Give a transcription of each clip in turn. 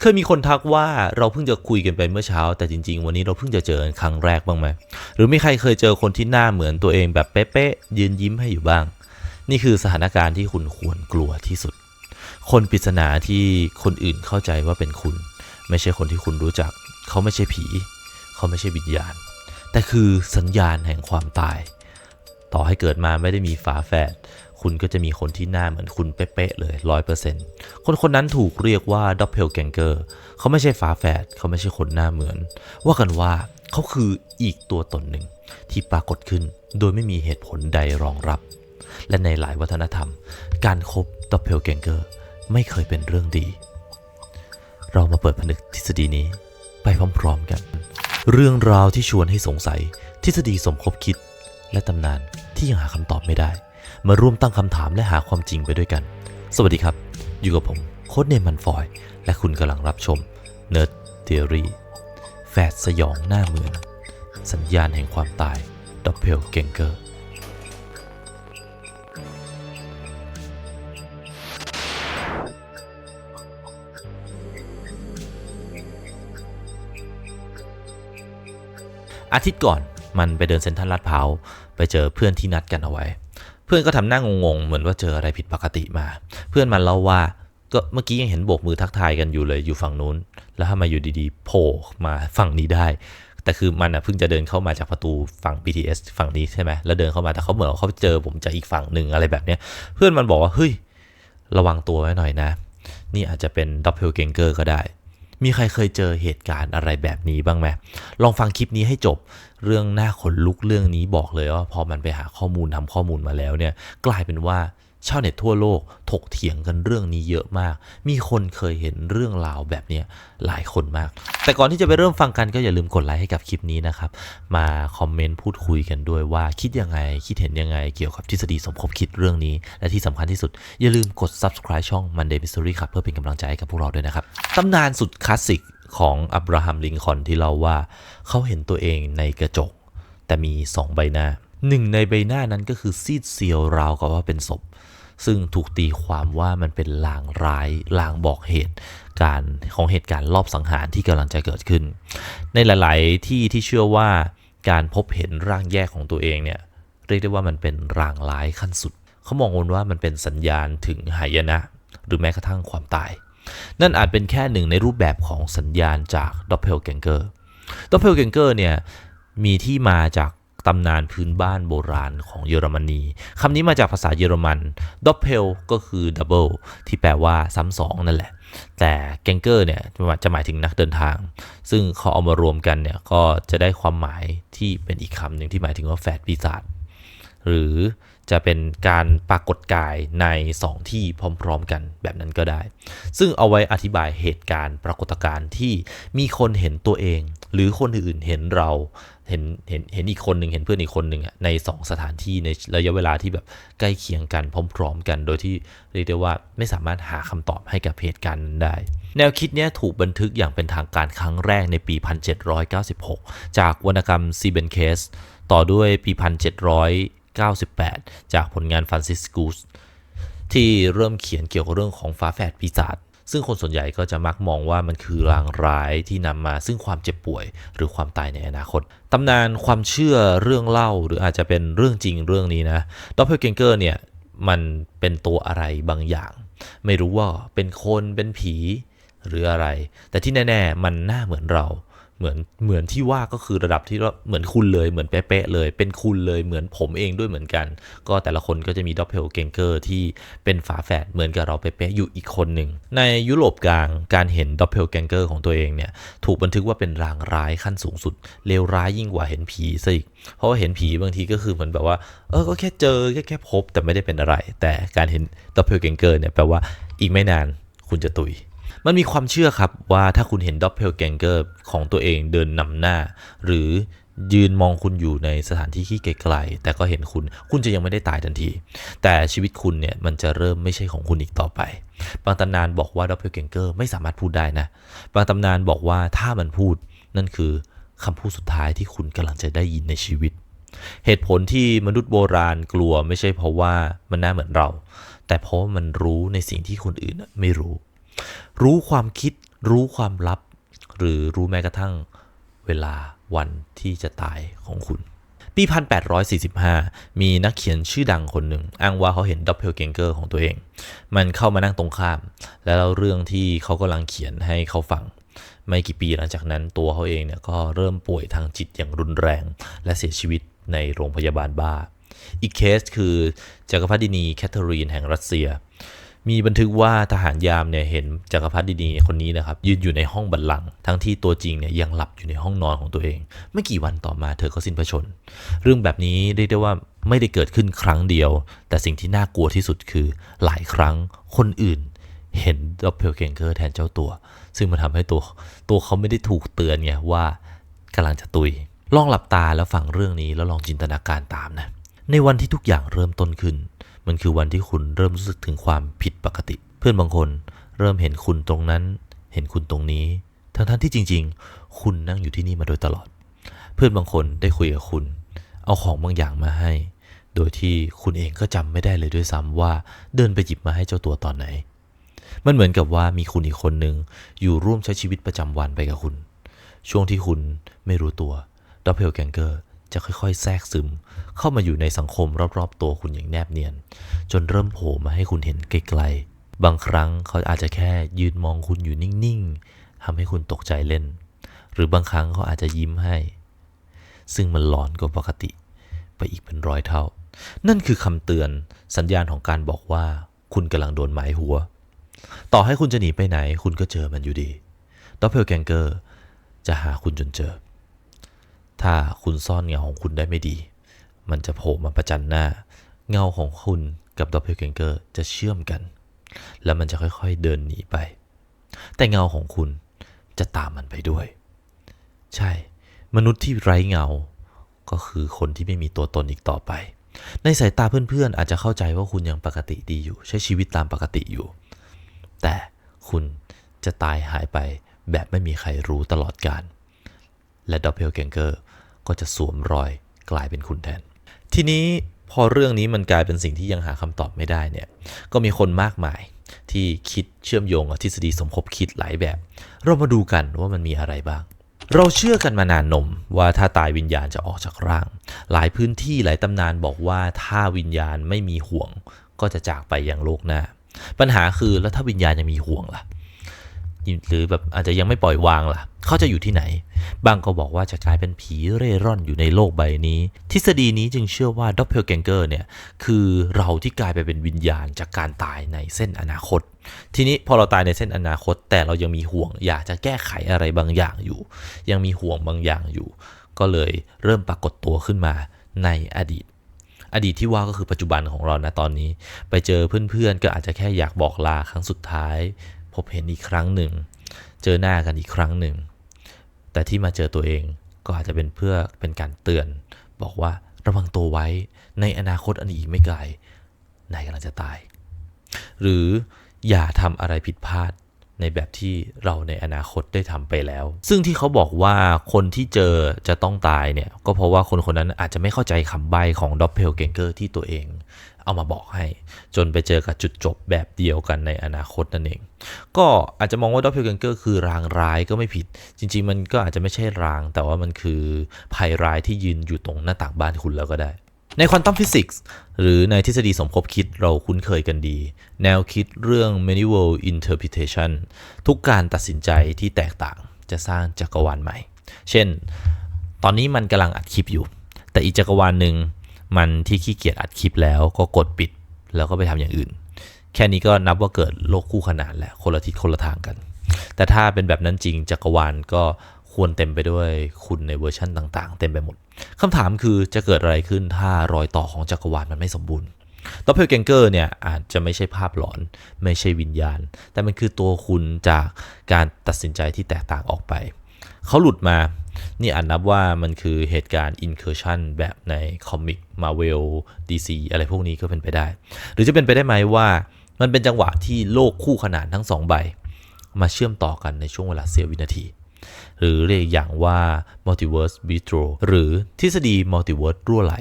เคยมีคนทักว่าเราเพิ่งจะคุยกันไปเมื่อเช้า แต่จริง ๆ วันนี้เราเพิ่งจะเจอกันครั้งแรกบ้างไหมหรือมีใครเคยเจอคนที่หน้าเหมือนตัวเองแบบเป๊ะๆยืนยิ้มให้อยู่บ้าง นี่คือสถานการณ์ที่คุณควรกลัวที่สุด คนปริศนาที่คนอื่นเข้าใจว่าเป็นคุณ ไม่ใช่คนที่คุณรู้จัก เขาไม่ใช่ผี เขาไม่ใช่วิญญาณ แต่คือสัญญาณแห่งความตาย ต่อให้เกิดมาไม่ได้มีฝาแฝด คุณก็จะมีคนที่หน้าเหมือนคุณเป๊ะๆเลยร้อยเปอร์เซ็นต์คนคนนั้นถูกเรียกว่าดับเ e ลแกงเกอร์เขาไม่ใช่ฝาแฝดเขาไม่ใช่คนหน้าเหมือน ว่ากันว่าเขาคืออีกตัวตนหนึ่งที่ปรากฏขึ้นโดยไม่มีเหตุผลใดรองรับ และในหลายวัฒนธรรม การครบดับเ e ลแกงเกอร์ไม่เคยเป็นเรื่องดี เรามาเปิดผนึกทฤษฎีนี้ไปพร้อมๆกัน เรื่องราวที่ชวนให้สงสัย ทฤษฎีสมคบคิด และตำนานที่ยังหาคำตอบไม่ได้ มาร่วมตั้งคำถามและหาความจริงไปด้วยกัน สวัสดีครับ อยู่กับผมโค้ดเนมันฟอย และคุณกำลังรับชม Nerd Theory แฝดสยองหน้าเหมือนสัญญาณแห่งความตายดับเ e ลเกงเกอร์อาทิตย์ก่อนมันไปเดินเซ็นทรัลลาดพร้าวไปเจอเพื่อนที่นัดกันเอาไว้ เพื่อนก็ทำหน้างงๆ เหมือนว่าเจออะไรผิดปกติมา เพื่อนมันเล่าว่าก็เมื่อกี้ยังเห็นโบกมือทักทายกันอยู่เลยอยู่ฝั่งนู้น แล้วทำไมอยู่ดีๆโผล่มาฝั่งนี้ได้ แต่คือมันอะเพิ่งจะเดินเข้ามาจากประตูฝั่ง BTS ฝั่งนี้ใช่ไหมแล้วเดินเข้ามาแต่เขาเหมือนเขาเจอผมจากอีกฝั่งหนึ่งอะไรแบบเนี้ย เพื่อนมันบอกว่าเฮ้ยระวังตัวไว้หน่อยนะ นี่อาจจะเป็นดับเบิลเกงเกอร์ก็ได้ มีใครเคยเจอเหตุการณ์อะไรแบบนี้บ้างไหมลองฟังคลิปนี้ให้จบ เรื่องหน้าขนลุกเรื่องนี้บอกเลยว่าพอมันไปหาข้อมูลทำข้อมูลมาแล้วเนี่ย กลายเป็นว่า ชาวเน็ตทั่วโลกถกเถียงกันเรื่องนี้เยอะมาก มีคนเคยเห็นเรื่องราวแบบนี้หลายคนมาก แต่ก่อนที่จะไปเริ่มฟังกันก็อย่าลืมกดไลค์ให้กับคลิปนี้นะครับ มาคอมเมนต์พูดคุยกันด้วยว่าคิดยังไง คิดเห็นยังไงเกี่ยวกับทฤษฎีสมคบคิดเรื่องนี้ และที่สำคัญที่สุด อย่าลืมกด subscribe ช่อง Monday Mystery ครับเพื่อเป็นกำลังใจให้กับพวกเราด้วยนะครับตำนานสุดคลาสสิกของอับราฮัมลิงคอนที่เล่าว่า เขาเห็นตัวเองในกระจก แต่มีสองใบหน้า หนึ่งในใบหน้านั้นก็คือซีดเซียวราวกับว่าเป็นศพ ซึ่งถูกตีความว่ามันเป็นลางร้ายลางบอกเหตุการของเหตุการณ์รอบสังหารที่กำลังจะเกิดขึ้น ในหลาย ๆ ที่ที่เชื่อว่าการพบเห็นร่างแยกของตัวเองเนี่ยเรียกได้ว่ามันเป็นรางร้ายขั้นสุด เขามองกันว่ามันเป็นสัญญาณถึงหายนะหรือแม้กระทั่งความตาย นั่นอาจเป็นแค่หนึ่งในรูปแบบของสัญญาณจากดับเบิลแกงเกอร์ดับเบิลแกงเกอร์เนี่ยมีที่มาจาก ตำนานพื้นบ้านโบราณของเยอรมนีคำนี้มาจากภาษาเยอรมันดับเ e ลก็คือดับเบิลที่แปลว่าซ้ำสองนั่นแหละ แต่แกงเกอร์เนี่ยจะหมายถึงนักเดินทาง ซึ่งเขาเอามารวมกันเนี่ยก็จะได้ความหมายที่เป็นอีกคำหนึ่งที่หมายถึงว่าแฝดปีศาจหรือจะเป็นการปรากฏกายใน 2 ที่พร้อมๆกันแบบนั้นก็ได้ ซึ่งเอาไว้อธิบายเหตุการณ์ปรากฏการณ์ที่มีคนเห็นตัวเอง หรือคนอื่นเห็นเราเห็นเห็นเห็นอีกคนหนึ่งเห็นเพื่อนอีกคนหนึ่งใน 2 สถานที่ในระยะเวลาที่แบบใกล้เคียงกันพร้อม ๆ กัน โดยที่เรียกได้ว่าไม่สามารถหาคำตอบให้กับเหตุการณ์นั้นได้ แนวคิดนี้ถูกบันทึกอย่างเป็นทางการครั้งแรกในปี 1796 จากวรรณกรรมซีเบนเคสต่อด้วยปี 1798 จากผลงานฟรานซิสกุสที่เริ่มเขียนเกี่ยวกับเรื่องของฟ้าแฝดปีศาจ ซึ่งคนส่วนใหญ่ก็จะมักมองว่ามันคือรางร้ายที่นำมาซึ่งความเจ็บป่วย หรือความตายในอนาคตตำนานความเชื่อเรื่องเล่าหรืออาจจะเป็นเรื่องจริงเรื่องนี้นะดอปเปอร์เกงเกอร์เนี่ยมันเป็นตัวอะไรบางอย่าง ไม่รู้ว่าเป็นคนเป็นผีหรืออะไร แต่ที่แน่ ๆ มันหน้าเหมือนเรา เหมือนเหมือนที่ว่าก็คือระดับที่เหมือนคุณเลยเหมือนเป๊ะๆเลย เป็นคุณเลยเหมือนผมเองด้วยเหมือนกัน ก็แต่ละคนก็จะมีดับเบิลเกงเกอร์ที่เป็นฝาแฝดเหมือนกับเราเป๊ะๆอยู่อีกคนหนึ่ง ในยุโรปกลางการเห็นดับเบิลเกงเกอร์ของตัวเองเนี่ยถูกบันทึกว่าเป็นรางร้ายขั้นสูงสุดเลวร้ายยิ่งกว่าเห็นผีซะอีกเพราะว่าเห็นผีบางทีก็คือเหมือนแบบว่าเออก็แค่เจอแค่แค่พบแต่ไม่ได้เป็นอะไร แต่การเห็นดับเบิลเกงเกอร์เนี่ยแปลว่าอีกไม่นานคุณจะตุย มันมีความเชื่อครับว่าถ้าคุณเห็นด็อปเพลแกงเกอร์ของตัวเองเดินนำหน้า หรือยืนมองคุณอยู่ในสถานที่ที่ไกลๆแต่ก็เห็นคุณ คุณจะยังไม่ได้ตายทันที แต่ชีวิตคุณเนี่ยมันจะเริ่มไม่ใช่ของคุณอีกต่อไป บางตำนานบอกว่าด็อปเพลแกงเกอร์ไม่สามารถพูดได้นะ บางตำนานบอกว่าถ้ามันพูดนั่นคือคำพูดสุดท้ายที่คุณกำลังจะได้ยินในชีวิต เหตุผลที่มนุษย์โบราณกลัวไม่ใช่เพราะว่ามันน่าเหมือนเรา แต่เพราะมันรู้ในสิ่งที่คนอื่นไม่รู้ รู้ความคิด รู้ความลับ หรือรู้แม้กระทั่งเวลาวันที่จะตายของคุณ ปี 1845 มีนักเขียนชื่อดังคนหนึ่ง อ้างว่าเขาเห็นดับเบิลเกงเกอร์ของตัวเอง มันเข้ามานั่งตรงข้าม แล้วเล่าเรื่องที่เขากำลังเขียนให้เขาฟังไม่กี่ปีหลังจากนั้นตัวเขาเองเนี่ยก็เริ่มป่วยทางจิตอย่างรุนแรง และเสียชีวิตในโรงพยาบาลบ้า อีกเคสคือจักรพรรดินีแคทเธอรีนแห่งรัสเซีย มีบันทึกว่าทหารยามเนี่ยเห็นจักรพรรดินีคนนี้นะครับยืนอยู่ในห้องบัลลังก์ทั้งที่ตัวจริงเนี่ยยังหลับอยู่ในห้องนอนของตัวเอง ไม่กี่วันต่อมาเธอก็สิ้นพระชน เรื่องแบบนี้เรียกได้ว่าไม่ได้เกิดขึ้นครั้งเดียว แต่สิ่งที่น่ากลัวที่สุดคือหลายครั้งคนอื่นเห็นดับเบิลเกงเกอร์แทนเจ้าตัว ซึ่งมันทำให้ตัวตัวเขาไม่ได้ถูกเตือนไงว่ากำลังจะตุย ลองหลับตาแล้วฟังเรื่องนี้แล้วลองจินตนาการตามนะ ในวันที่ทุกอย่างเริ่มต้นขึ้น มันคือวันที่คุณเริ่มรู้สึกถึงความผิดปกติ เพื่อนบางคนเริ่มเห็นคุณตรงนั้น เห็นคุณตรงนี้ ทั้งที่จริง ๆ คุณนั่งอยู่ที่นี่มาโดยตลอด เพื่อนบางคนได้คุยกับคุณ เอาของบางอย่างมาให้ โดยที่คุณเองก็จำไม่ได้เลยด้วยซ้ำว่าเดินไปหยิบมาให้เจ้าตัวตอนไหน มันเหมือนกับว่ามีคุณอีกคนหนึ่งอยู่ร่วมใช้ชีวิตประจำวันไปกับคุณ ช่วงที่คุณไม่รู้ตัวดับเบิลแกงเกอร์ จะค่อยๆ แทรกซึม เข้ามาอยู่ในสังคมรอบๆ ตัวคุณอย่างแนบเนียน จนเริ่มโผล่มาให้คุณเห็นไกลๆ บางครั้งเขาอาจจะแค่ยืนมองคุณอยู่นิ่งๆทำให้คุณตกใจเล่น หรือบางครั้งเขาอาจจะยิ้มให้ ซึ่งมันหลอนกว่าปกติ ไปอีกเป็นร้อยเท่า นั่นคือคำเตือนสัญญาณของการบอกว่า คุณกำลังโดนหมายหัว ต่อให้คุณจะหนีไปไหน คุณก็เจอมันอยู่ดีดับเบิลแกงเกอร์จะหาคุณจนเจอ ถ้าคุณซ่อนเงาของคุณได้ไม่ดี มันจะโผล่มาประจันหน้า เงาของคุณกับดับเบิลแกงเกอร์จะเชื่อมกัน แล้วมันจะค่อยๆเดินหนีไป แต่เงาของคุณจะตามมันไปด้วย ใช่ มนุษย์ที่ไร้เงา ก็คือคนที่ไม่มีตัวตนอีกต่อไป ในสายตาเพื่อนๆ อาจจะเข้าใจว่าคุณยังปกติดีอยู่ ใช้ชีวิตตามปกติอยู่ แต่คุณจะตายหายไปแบบไม่มีใครรู้ตลอดการและดับเบิลแกงเกอร์ ก็จะสวมรอยกลายเป็นคุณแทน ทีนี้พอเรื่องนี้มันกลายเป็นสิ่งที่ยังหาคำตอบไม่ได้เนี่ย ก็มีคนมากมายที่คิดเชื่อมโยงกับทฤษฎีสมคบคิดหลายแบบ เรามาดูกันว่ามันมีอะไรบ้าง เราเชื่อกันมานานนมว่าถ้าตายวิญญาณจะออกจากร่าง หลายพื้นที่หลายตำนานบอกว่าถ้าวิญญาณไม่มีห่วง ก็จะจากไปยังโลกหน้า ปัญหาคือแล้วถ้าวิญญาณยังมีห่วงล่ะ หรือแบบอาจจะยังไม่ปล่อยวางล่ะ เขาจะอยู่ที่ไหน บางก็บอกว่าจะกลายเป็นผีเร่ร่อนอยู่ในโลกใบนี้ ทฤษฎีนี้จึงเชื่อว่าดับเบิลแกงเกอร์เนี่ย คือเราที่กลายไปเป็นวิญญาณจากการตายในเส้นอนาคต ทีนี้พอเราตายในเส้นอนาคต แต่เรายังมีห่วง อยากจะแก้ไขอะไรบางอย่างอยู่ ยังมีห่วงบางอย่างอยู่ ก็เลยเริ่มปรากฏตัวขึ้นมาในอดีตอดีตที่ว่าก็คือปัจจุบันของเรานะตอนนี้ ไปเจอเพื่อนๆ ก็อาจจะแค่อยากบอกลาครั้งสุดท้าย บเห็นอีกครั้งหนึ่ง เจอหน้ากันอีกครั้งหนึ่ง แต่ที่มาเจอตัวเองก็อาจจะเป็นเพื่อเป็นการเตือน บอกว่าระวังตัวไว้ในอนาคตอันอีกไม่ไกลนายกำลังจะตาย หรืออย่าทำอะไรผิดพลาดในแบบที่เราในอนาคตได้ทำไปแล้ว ซึ่งที่เขาบอกว่าคนที่เจอจะต้องตายเนี่ย ก็เพราะว่าคนคนนั้นอาจจะไม่เข้าใจคำใบ้ของด o ปเพลเกงเกอร์ที่ตัวเอง เอามาบอกให้ จนไปเจอกับจุดจบแบบเดียวกันในอนาคตนั่นเอง ก็อาจจะมองว่าด o ปเพลเกงเกอร์คือรางร้ายก็ไม่ผิด จริง ๆ มันก็อาจจะไม่ใช่ราง แต่ว่ามันคือภัยร้ายที่ยืนอยู่ตรงหน้าต่างบ้านคุณแล้วก็ได้ในควอนตัมฟิสิกส์หรือในทฤษฎีสมคบคิดเราคุ้นเคยกันดี แนวคิดเรื่อง many world interpretation ทุกการตัดสินใจที่แตกต่างจะสร้างจักรวาลใหม่ เช่น ตอนนี้มันกำลังอัดคลิปอยู่ แต่อีกจักรวาลหนึ่ง มันที่ขี้เกียจอัดคลิปแล้วก็กดปิดแล้วก็ไปทำอย่างอื่น แค่นี้ก็นับว่าเกิดโลกคู่ขนานแหละคนละทิศคนละทางกัน แต่ถ้าเป็นแบบนั้นจริงจักรวาลก็ควรเต็มไปด้วยคุณในเวอร์ชันต่างๆ เต็มไปหมดคำถามคือจะเกิดอะไรขึ้นถ้ารอยต่อของจักรวาลมันไม่สมบูรณ์ดับเบิลแกงเกอร์เนี่ยอาจจะไม่ใช่ภาพหลอนไม่ใช่วิญญาณ แต่มันคือตัวคุณจากการตัดสินใจที่แตกต่างออกไป เขาหลุดมา นี่อ่านนับว่ามันคือเหตุการณ์ incursion แบบในคอมิก Marvel DC อะไรพวกนี้ก็เป็นไปได้ หรือจะเป็นไปได้ไหมว่า มันเป็นจังหวะที่โลกคู่ขนานทั้งสองใบ มาเชื่อมต่อกันในช่วงเวลาเสี้ยววินาที หรือเรียกอย่างว่า multiverse bistro หรือทฤษฎี multiverse รั่วไหล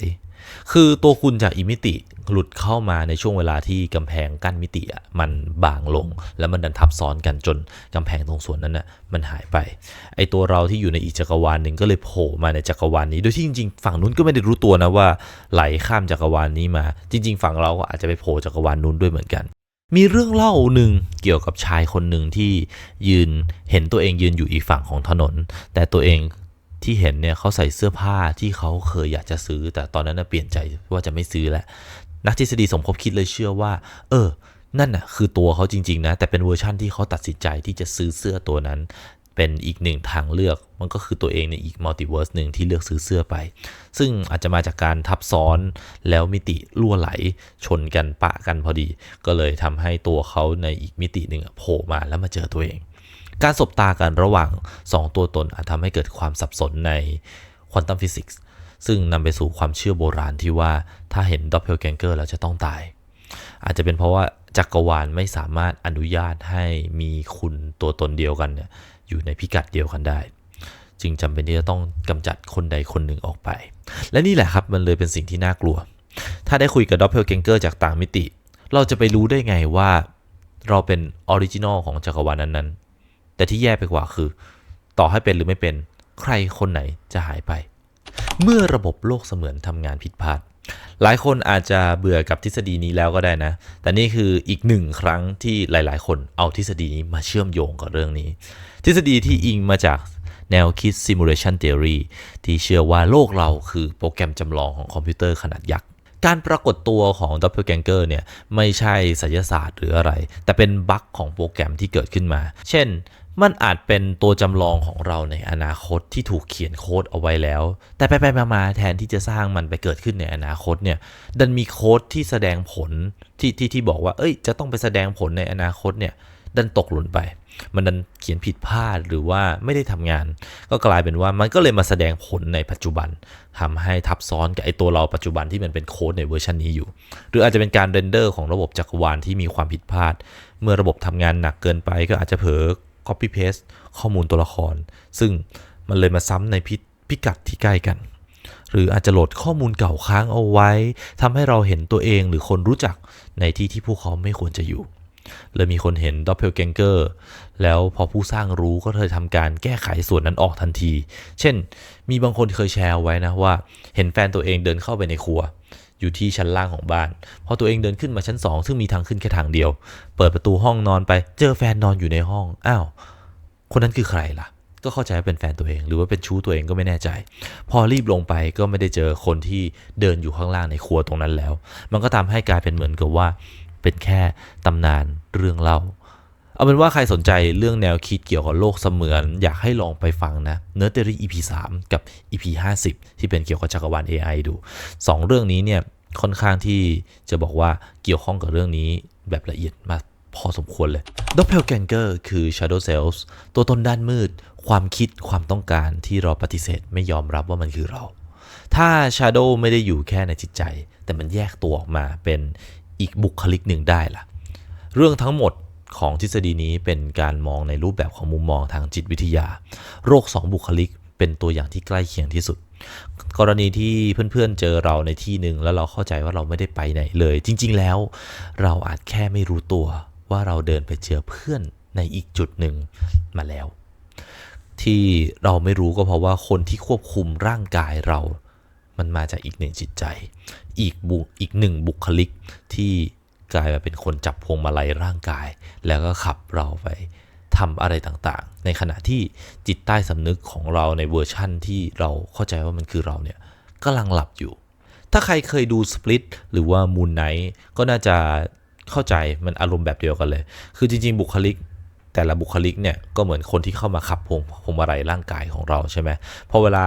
คือตัวคุณจากอีกมิติ หลุดเข้ามาในช่วงเวลาที่กำแพงกั้นมิติมันบางลง แล้วมันดันทับซ้อนกันจนกำแพงตรงส่วนนั้นน่ะมันหายไป ไอตัวเราที่อยู่ในอีกจักรวาลหนึ่งก็เลยโผล่มาในจักรวาลนี้ โดยที่จริงๆ ฝั่งนู้นก็ไม่ได้รู้ตัวนะว่าไหลข้ามจักรวาลนี้มา จริง ๆ ฝั่งเราก็อาจจะไปโผล่จักรวาลนู้นด้วยเหมือนกันมีเรื่องเล่าหนึ่งเกี่ยวกับชายคนหนึ่งที่ยืนเห็นตัวเองยืนอยู่อีกฝั่งของถนน แต่ตัวเองที่เห็นเนี่ยเขาใส่เสื้อผ้าที่เขาเคยอยากจะซื้อ แต่ตอนนั้นเปลี่ยนใจว่าจะไม่ซื้อแล้ว นักทฤษฎีสมคบคิดเลยเชื่อว่า เออ นั่นน่ะคือตัวเขาจริง ๆ นะ แต่เป็นเวอร์ชั่นที่เขาตัดสินใจที่จะซื้อเสื้อตัวนั้น เป็นอีกหนึ่งทางเลือก มันก็คือตัวเองในอีกมัลติเวิร์สหนึ่งที่เลือกซื้อเสื้อไป ซึ่งอาจจะมาจากการทับซ้อนแล้วมิติรั่วไหลชนกันปะกันพอดี ก็เลยทำให้ตัวเขาในอีกมิติหนึ่งโผล่มาแล้วมาเจอตัวเอง การสบตากันระหว่าง 2 ตัวตนอาจทำให้เกิดความสับสนในควอนตัมฟิสิกส์ ซึ่งนำไปสู่ความเชื่อโบราณที่ว่าถ้าเห็นด o ปเ l ลแกงเกอร์แล้วจะต้องตาย อาจจะเป็นเพราะว่าจักรวาลไม่สามารถอนุญาตให้มีคุณตัวตนเดียวกันเนี่ยอยู่ในพิกัดเดียวกันได้ จึงจำเป็นที่จะต้องกำจัดคนใดคนหนึ่งออกไป และนี่แหละครับมันเลยเป็นสิ่งที่น่ากลัว ถ้าได้คุยกับด o ปเ l ลแกงเกอร์จากต่างมิติ เราจะไปรู้ได้ไงว่าเราเป็นออริจินอลของจักรวาลนั้นๆ แต่ที่แย่ไปกว่าคือ ต่อให้เป็นหรือไม่เป็น ใครคนไหนจะหายไป เมื่อระบบโลกเสมือนทำงานผิดพลาด หลายคนอาจจะเบื่อกับทฤษฎีนี้แล้วก็ได้นะ แต่นี่คืออีกหนึ่งครั้งที่หลาย ๆ คนเอาทฤษฎีนี้มาเชื่อมโยงกับเรื่องนี้ ทฤษฎีที่อิงมาจากแนวคิด simulation theory ที่เชื่อว่าโลกเราคือโปรแกรมจำลองของคอมพิวเตอร์ขนาดยักษ์ การปรากฏตัวของ Doppelganger เนี่ยไม่ใช่ไสยศาสตร์หรืออะไร แต่เป็นบั๊กของโปรแกรมที่เกิดขึ้นมา เช่นมันอาจเป็นตัวจำลองของเราในอนาคตที่ถูกเขียนโค้ดเอาไว้แล้ว แต่ไปไปมาๆแทนที่จะสร้างมันไปเกิดขึ้นในอนาคตเนี่ยดันมีโค้ดที่แสดงผลที่ที่ที่บอกว่า เอ้ย จะต้องไปแสดงผลในอนาคตเนี่ย ดันตกหล่นไป มันดันเขียนผิดพลาดหรือว่าไม่ได้ทำงาน ก็กลายเป็นว่ามันก็เลยมาแสดงผลในปัจจุบันทำให้ทับซ้อนกับไอตัวเราปัจจุบันที่มันเป็นโค้ดในเวอร์ชันนี้อยู่ หรืออาจจะเป็นการเรนเดอร์ของระบบจักรวาลที่มีความผิดพลาด เมื่อระบบทำงานหนักเกินไปก็อาจจะเผลอ copy paste ข้อมูลตัวละคร ซึ่งมันเลยมาซ้ำในพิพิกัดที่ใกล้กันหรืออาจจะโหลดข้อมูลเก่าค้างเอาไว้ทำให้เราเห็นตัวเองหรือคนรู้จักในที่ที่พวกเขาไม่ควรจะอยู่ เลยมีคนเห็น Doppelganger แล้วพอผู้สร้างรู้ก็เลยทำการแก้ไขส่วนนั้นออกทันที เช่น มีบางคนเคยแชร์ไว้นะว่า เห็นแฟนตัวเองเดินเข้าไปในครัว อยู่ที่ชั้นล่างของบ้าน พอตัวเองเดินขึ้นมาชั้น 2 ซึ่งมีทางขึ้นแค่ทางเดียว เปิดประตูห้องนอนไปเจอแฟนนอนอยู่ในห้องอ้าวคนนั้นคือใครล่ะก็เข้าใจว่าเป็นแฟนตัวเอง หรือว่าเป็นชู้ตัวเองก็ไม่แน่ใจ พอรีบลงไปก็ไม่ได้เจอคนที่เดินอยู่ข้างล่างในครัวตรงนั้นแล้ว มันก็ทำให้กลายเป็นเหมือนกับว่า เป็นแค่ตำนานเรื่องเล่า เอาเป็นว่าใครสนใจเรื่องแนวคิดเกี่ยวกับโลกเสมือน อยากให้ลองไปฟังนะเนื้อเตอรี่ EP 3 กับ EP 50 ที่เป็นเกี่ยวกับจักรวาล AI ดู 2 เรื่องนี้เนี่ยค่อนข้างที่จะบอกว่าเกี่ยวข้องกับเรื่องนี้แบบละเอียดมากพอสมควรเลย Doppelganger คือ Shadow Cells ตัวตนด้านมืด ความคิดความต้องการที่เราปฏิเสธไม่ยอมรับว่ามันคือเรา ถ้า Shadow ไม่ได้อยู่แค่ในจิตใจ แต่มันแยกตัวออกมาเป็น อีกบุคลิกหนึ่งได้ล่ะ เรื่องทั้งหมดของทฤษฎีนี้เป็นการมองในรูปแบบของมุมมองทางจิตวิทยา โรคสองบุคลิกเป็นตัวอย่างที่ใกล้เคียงที่สุด กรณีที่เพื่อนๆเจอเราในที่หนึ่งแล้วเราเข้าใจว่าเราไม่ได้ไปไหนเลย จริง ๆ แล้ว เราอาจแค่ไม่รู้ตัวว่าเราเดินไปเจอเพื่อนในอีกจุดหนึ่งมาแล้ว ที่เราไม่รู้ก็เพราะว่าคนที่ควบคุมร่างกายเรา มันมาจากอีกหนึ่งจิตใจ อีกบุอีกหนึ่งบุคลิกที่กลายมาเป็นคนจับพวงมาลัยร่างกาย แล้วก็ขับเราไปทำอะไรต่างๆ ในขณะที่จิตใต้สำนึกของเราในเวอร์ชั่นที่เราเข้าใจว่ามันคือเราเนี่ยกำลังหลับอยู่ ถ้าใครเคยดูสปลิตหรือว่ามูนไนท์ก็น่าจะเข้าใจมันอารมณ์แบบเดียวกันเลย คือจริงๆ บุคลิกแต่ละบุคลิกเนี่ยก็เหมือนคนที่เข้ามาขับพวงพวงมาลัยร่างกายของเราใช่ไหมพอเวลา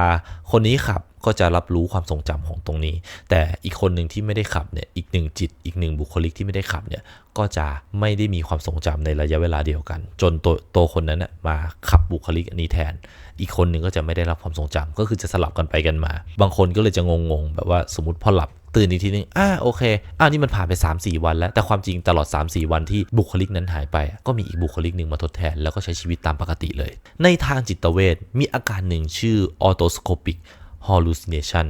คนนี้ขับ ก็จะรับรู้ความทรงจำของตรงนี้ แต่อีกคนหนึ่งที่ไม่ได้ขับเนี่ยอีกหนึ่งจิตอีกหนึ่งบุคลิกที่ไม่ได้ขับเนี่ยก็จะไม่ได้มีความทรงจำในระยะเวลาเดียวกัน จนตัวตัวคนนั้นน่ะมาขับบุคลิกอันนี้แทน อีกคนหนึ่งก็จะไม่ได้รับความทรงจำก็คือจะสลับกันไปกันมา บางคนก็เลยจะงงๆแบบว่าสมมติพอหลับตื่นอีกทีนึงอ่าโอเคอ่านี่มันผ่านไป 3-4 วันแล้ว แต่ความจริงตลอด 3-4 วันที่บุคลิกนั้นหายไป ก็มีอีกบุคลิกหนึ่งมาทดแทน แล้วก็ใช้ชีวิตตามปกติเลย ในทางจิตเวชมีอาการหนึ่งชื่อ autoscopic hallucination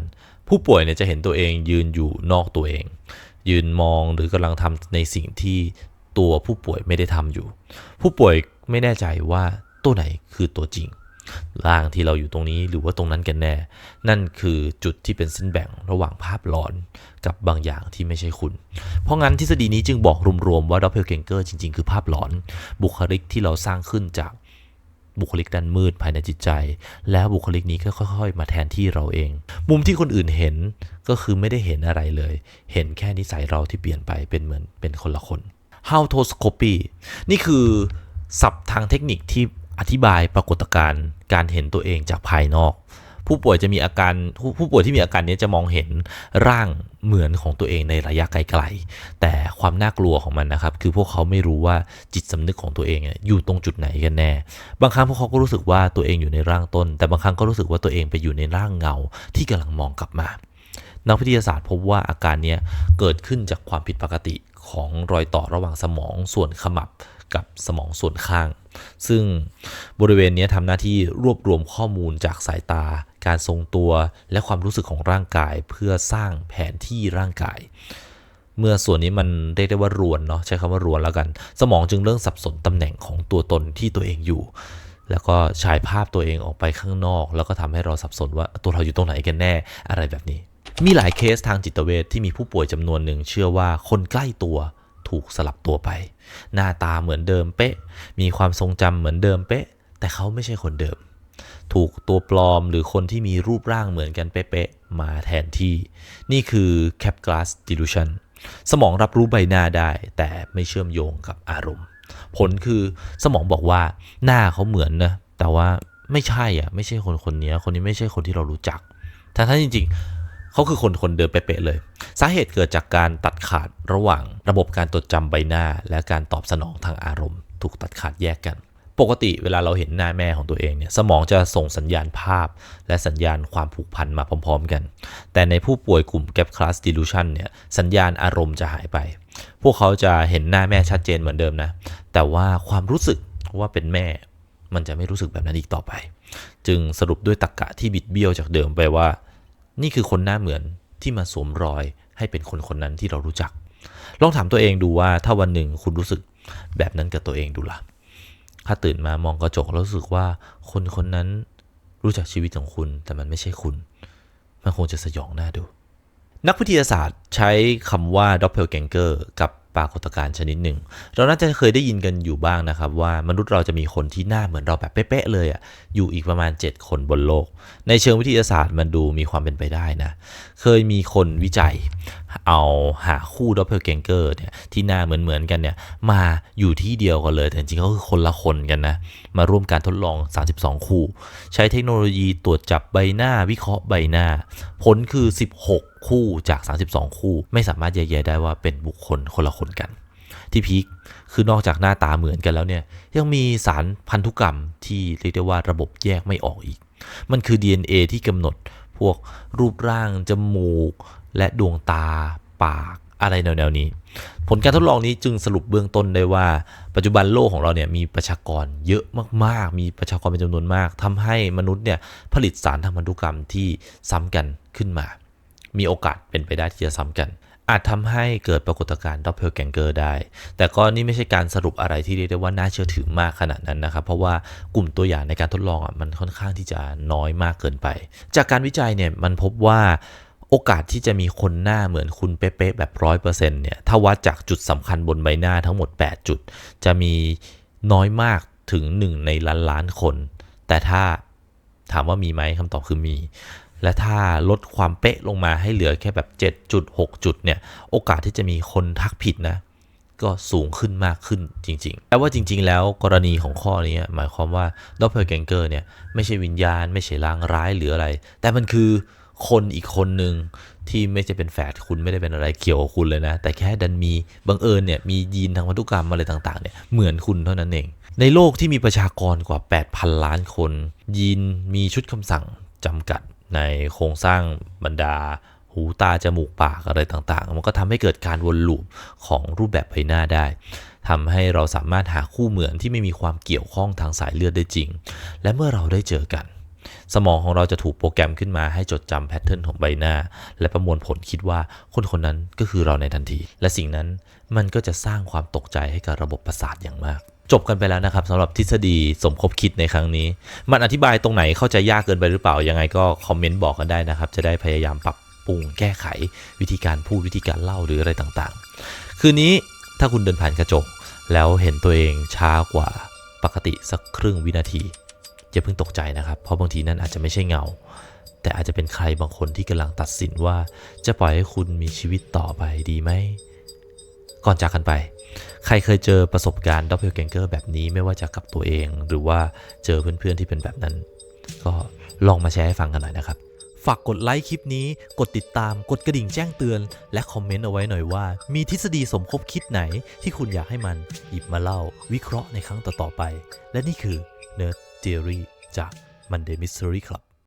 ผู้ป่วยเนี่ยจะเห็นตัวเองยืนอยู่นอกตัวเอง ยืนมองหรือกำลังทำในสิ่งที่ตัวผู้ป่วยไม่ได้ทำอยู่ ผู้ป่วยไม่แน่ใจว่าตัวไหนคือตัวจริงร่างที่เราอยู่ตรงนี้หรือว่าตรงนั้นกันแน่ นั่นคือจุดที่เป็นเส้นแบ่งระหว่างภาพหลอนกับบางอย่างที่ไม่ใช่คุณ เพราะงั้นทฤษฎีนี้จึงบอกรวมๆว่าดอปเพลเกงเกอร์จริงๆ คือภาพหลอน บุคลิกที่เราสร้างขึ้นจาก บุคลิกด้านมืดภายในจิตใจ แล้วบุคลิกนี้ก็ค่อยๆ มาแทนที่เราเอง มุมที่คนอื่นเห็นก็คือไม่ได้เห็นอะไรเลย เห็นแค่นิสัยเราที่เปลี่ยนไปเป็นเหมือนเป็นคนละคน how t o s c o p y นี่คือศัพท์ทางเทคนิคที่อธิบายปรากฏการณ์การเห็นตัวเองจากภายนอก ผู้ป่วยจะมีอาการผู้ผู้ป่วยที่มีอาการนี้จะมองเห็นร่างเหมือนของตัวเองในระยะไกลๆ แต่ความน่ากลัวของมันนะครับ คือพวกเขาไม่รู้ว่าจิตสำนึกของตัวเองอยู่ตรงจุดไหนกันแน่ บางครั้งพวกเขาก็รู้สึกว่าตัวเองอยู่ในร่างต้น แต่บางครั้งก็รู้สึกว่าตัวเองไปอยู่ในร่างเงาที่กำลังมองกลับมา นักวิทยาศาสตร์พบว่าอาการนี้เกิดขึ้นจากความผิดปกติของรอยต่อระหว่างสมองส่วนขมับกับสมองส่วนข้าง ซึ่งบริเวณนี้ทำหน้าที่รวบรวมข้อมูลจากสายตา การทรงตัวและความรู้สึกของร่างกายเพื่อสร้างแผนที่ร่างกาย เมื่อส่วนนี้มันเรียกได้ว่ารวนเนาะใช้คำว่ารวนแล้วกัน สมองจึงเริ่มสับสนตำแหน่งของตัวตนที่ตัวเองอยู่ แล้วก็ฉายภาพตัวเองออกไปข้างนอก แล้วก็ทำให้เราสับสนว่าตัวเราอยู่ตรงไหนกันแน่อะไรแบบนี้ มีหลายเคสทางจิตเวชที่มีผู้ป่วยจำนวนหนึ่งเชื่อว่าคนใกล้ตัวถูกสลับตัวไป หน้าตาเหมือนเดิมเป๊ะ มีความทรงจำเหมือนเดิมเป๊ะ แต่เขาไม่ใช่คนเดิม ถูกตัวปลอมหรือคนที่มีรูปร่างเหมือนกันเป๊ะๆมาแทนที่ นี่คือ cap glass delusion สมองรับรู้ใบหน้าได้ แต่ไม่เชื่อมโยงกับอารมณ์ ผลคือสมองบอกว่าหน้าเขาเหมือนนะ แต่ว่าไม่ใช่อะไม่ใช่คนคนนี้คนนี้ไม่ใช่คนที่เรารู้จักทั้งๆจริง ๆ เขาคือคนคนเดิมเป๊ะๆเลย สาเหตุเกิดจากการตัดขาดระหว่างระบบการจดจำใบหน้า และการตอบสนองทางอารมณ์ ถูกตัดขาดแยกกัน ปกติเวลาเราเห็นหน้าแม่ของตัวเองเนี่ยสมองจะส่งสัญญาณภาพ และสัญญาณความผูกพันมาพร้อม ๆ กัน แต่ในผู้ป่วยกลุ่ม gap class delusion เนี่ยสัญญาณอารมณ์จะหายไป พวกเขาจะเห็นหน้าแม่ชัดเจนเหมือนเดิมนะ แต่ว่าความรู้สึกว่าเป็นแม่ มันจะไม่รู้สึกแบบนั้นอีกต่อไป จึงสรุปด้วยตรรกกะที่บิดเบี้ยวจากเดิมไปว่า นี่คือคนหน้าเหมือนที่มาสวมรอยให้เป็นคนคนนั้นที่เรารู้จัก ลองถามตัวเองดูว่าถ้าวันหนึ่งคุณรู้สึกแบบนั้นกับตัวเองดูละ่ะ ถ้าตื่นมามองกระจกแล้วรู้สึกว่าคนคนนั้นรู้จักชีวิตของคุณ แต่มันไม่ใช่คุณ มันคงจะสยองหน้าดู นักวิทยาศาสตร์ใช้คำว่า doppelganger กับปรากฏการณ์ชนิดหนึ่ง เราน่าจะเคยได้ยินกันอยู่บ้างนะครับว่ามนุษย์เราจะมีคนที่หน้าเหมือนเราแบบเป๊ะๆเลยอะอยู่อีกประมาณ 7 คนบนโลก ในเชิงวิทยาศาสตร์มันดูมีความเป็นไปได้นะ เคยมีคนวิจัย เอาหาคู่ doppelganger เนี่ยที่หน้าเหมือนๆกันเนี่ยมาอยู่ที่เดียวกันเลย แต่จริงๆก็คือคนละคนกันนะ มาร่วมการทดลอง 32 คู่ ใช้เทคโนโลยีตรวจจับใบหน้าวิเคราะห์ใบหน้า ผลคือ 16 คู่จาก 32 คู่ ไม่สามารถแยกแยะได้ว่าเป็นบุคคลคนละคนกัน ที่พีคคือนอกจากหน้าตาเหมือนกันแล้วเนี่ยยังมีสารพันธุกรรมที่เรียกได้ว่าระบบแยกไม่ออกอีก มันคือ DNA ที่กำหนด พวกรูปร่าง จมูก และดวงตาปากอะไรแนวๆนี้ ผลการทดลองนี้จึงสรุปเบื้องต้นได้ว่า ปัจจุบันโลกของเราเนี่ยมีประชากรเยอะมากๆ มีประชากรเป็นจำนวนมากทำให้มนุษย์เนี่ยผลิตสารทางพันธุกรรมที่ซ้ำกันขึ้นมา มีโอกาสเป็นไปได้ที่จะซ้ำกัน อาจทำให้เกิดปรากฏการณ์ doppelganger ได้ แต่ก็นี่ไม่ใช่การสรุปอะไรที่เรียกได้ว่าน่าเชื่อถือมากขนาดนั้นนะครับ เพราะว่ากลุ่มตัวอย่างในการทดลองอะมันค่อนข้างที่จะน้อยมากเกินไป จากการวิจัยเนี่ยมันพบว่าโอกาสที่จะมีคนหน้าเหมือนคุณเป๊ะๆแบบร้อยเปอร์เซ็นต์เนี่ยถ้าวัดจากจุดสำคัญบนใบหน้าทั้งหมด 8 จุด จะมีน้อยมากถึง 1 ในล้านล้านคน แต่ถ้าถามว่ามีไหมคำตอบคือมี และถ้าลดความเป๊ะลงมาให้เหลือแค่แบบ7จุด6จุดเนี่ย โอกาสที่จะมีคนทักผิดนะ ก็สูงขึ้นมากขึ้นจริงๆ แต่ว่าจริง ๆ แล้วกรณีของข้อนี้หมายความว่า doppelganger เนี่ยไม่ใช่วิญญาณ ไม่ใช่ลางร้ายหรืออะไร แต่มันคือคนอีกคนหนึ่งที่ไม่ใช่เป็นแฝดคุณไม่ได้เป็นอะไรเกี่ยวกับคุณเลยนะ แต่แค่ดันมีบังเอิญเนี่ยมียีนทางพันธุกรรมอะไรต่างๆเนี่ยเหมือนคุณเท่านั้นเอง ในโลกที่มีประชากรกว่า 8,000 ล้านคน ยีนมีชุดคำสั่งจำกัด ในโครงสร้างบรรดาหูตาจมูกปากอะไรต่างๆ มันก็ทำให้เกิดการวนลูปของรูปแบบใบหน้าได้ทำให้เราสามารถหาคู่เหมือนที่ไม่มีความเกี่ยวข้องทางสายเลือดได้จริง และเมื่อเราได้เจอกัน สมองของเราจะถูกโปรแกรมขึ้นมาให้จดจำแพทเทิร์นของใบหน้า และประมวลผลคิดว่าคนคนนั้นก็คือเราในทันที และสิ่งนั้นมันก็จะสร้างความตกใจให้กับระบบประสาทอย่างมาก จบกันไปแล้วนะครับสำหรับทฤษฎีสมคบคิดในครั้งนี้ มันอธิบายตรงไหนเข้าใจยากเกินไปหรือเปล่า ยังไงก็คอมเมนต์บอกกันได้นะครับ จะได้พยายามปรับปรุงแก้ไข วิธีการพูดวิธีการเล่าหรืออะไรต่างๆ คืนนี้ถ้าคุณเดินผ่านกระจก แล้วเห็นตัวเองช้ากว่าปกติสักครึ่งวินาทีอย่าเพิ่งตกใจนะครับ เพราะบางทีนั่นอาจจะไม่ใช่เงา แต่อาจจะเป็นใครบางคนที่กำลังตัดสินว่า จะปล่อยให้คุณมีชีวิตต่อไปดีไหมก่อนจากกันไป ใครเคยเจอประสบการณ์ดับเบิลแกงเกอร์แบบนี้ไม่ว่าจะกับตัวเอง หรือว่าเจอเพื่อนๆที่เป็นแบบนั้น ก็ลองมาแชร์ให้ฟังกันหน่อยนะครับ ฝากกดไลค์คลิปนี้ กดติดตาม กดกระดิ่งแจ้งเตือน และคอมเมนต์เอาไว้หน่อยว่า มีทฤษฎีสมคบคิดไหนที่คุณอยากให้มันหยิบมาเล่า วิเคราะห์ในครั้งต่อๆไป และนี่คือ Nerd Theory จาก Monday Mystery Club